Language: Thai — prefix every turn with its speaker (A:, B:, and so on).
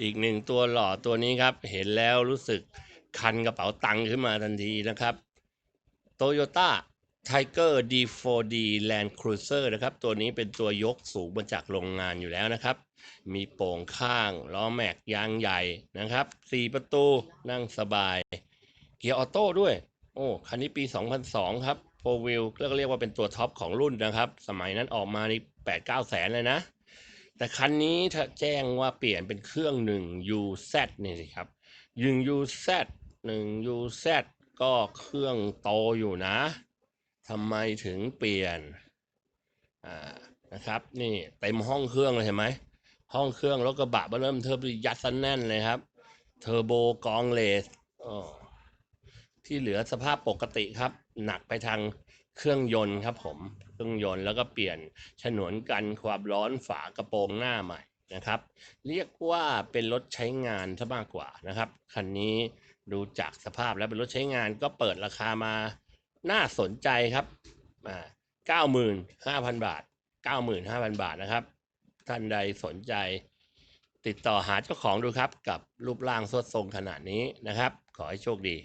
A: อีกหนึ่งตัวหล่อตัวนี้ครับ เห็นแล้วรู้สึกคันกระเป๋าตังค์ขึ้นมาทันทีนะครับ Toyota Tiger D4D Land Cruiser นะครับ ตัวนี้เป็นตัวยกสูงมาจากโรงงานอยู่แล้วนะครับ มีโป่งข้าง ล้อแม็กยางใหญ่นะครับ4ประตูนั่งสบาย เกียร์ออโต้ด้วย โอ้ คันนี้ปี 2002 ครับโฟวิลก็เรียกว่าเป็นตัวท็อปของรุ่นนะครับ สมัยนั้นออกมานี่8 9 แสนเลยนะ แต่คันนี้ถ้าแจ้งว่าเปลี่ยนเป็นเครื่องหนึ่ง UZ นี่สิครับยิง UZ หนึ่ง UZ ก็เครื่องโตอยู่นะทำไมถึงเปลี่ยนอ่านะครับนี่เต็มห้องเครื่องเลยเห็นไหมห้องเครื่องรถกระบะเริ่มเทอร์โบยัดซันแน่นเลยครับเทอร์โบกองเลสอ๋อที่เหลือสภาพปกติครับ หนักไปทาง เครื่องยนต์ครับผมเครื่องยนต์แล้วก็เปลี่ยนฉนวนกันความร้อนฝากระโปรงหน้าใหม่นะครับ เรียกว่าเป็นรถใช้งานซะมากกว่านะครับคันนี้ดูจากสภาพแล้วเป็นรถใช้งานก็เปิดราคามาน่าสนใจครับอ่าเก้าหมื่นห้าพันบาทเก้าหมื่นห้าพันบาทนะครับ ท่านใดสนใจ ติดต่อหาเจ้าของดูครับ กับรูปร่างสดทรงขนาดนี้นะครับ ขอให้โชคดี